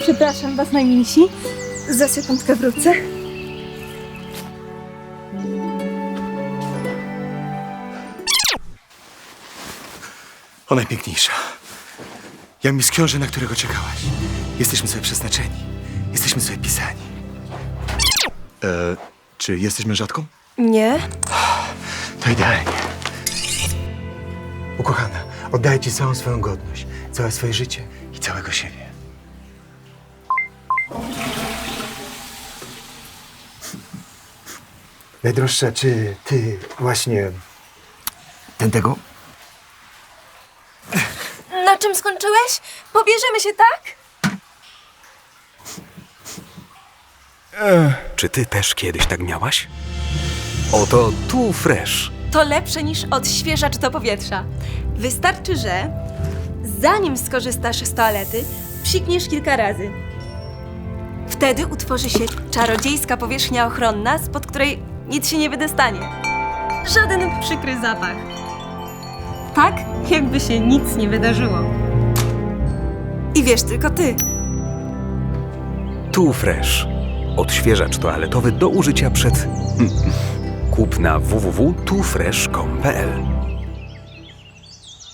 Przepraszam was najmilsi. Za sekundkę wrócę. O najpiękniejsza. Jak mi z książę, na którego czekałaś. Jesteśmy sobie przeznaczeni. Jesteśmy sobie pisani. E, czy jesteś mężatką? Nie. To idealnie. Ukochana, oddaję ci całą swoją godność, całe swoje życie i całego siebie. Najdroższa, czy ty właśnie ten tego? Na czym skończyłeś? Pobierzemy się, tak? Czy ty też kiedyś tak miałaś? Oto tu fresh. To lepsze niż odświeżacz do powietrza. Wystarczy, że zanim skorzystasz z toalety, psikniesz kilka razy. Wtedy utworzy się czarodziejska powierzchnia ochronna, spod której nic się nie wydostanie. Żaden przykry zapach. Tak, jakby się nic nie wydarzyło. I wiesz tylko ty. Tu fresh. Odświeżacz toaletowy do użycia przed... Kup na www.tufresh.pl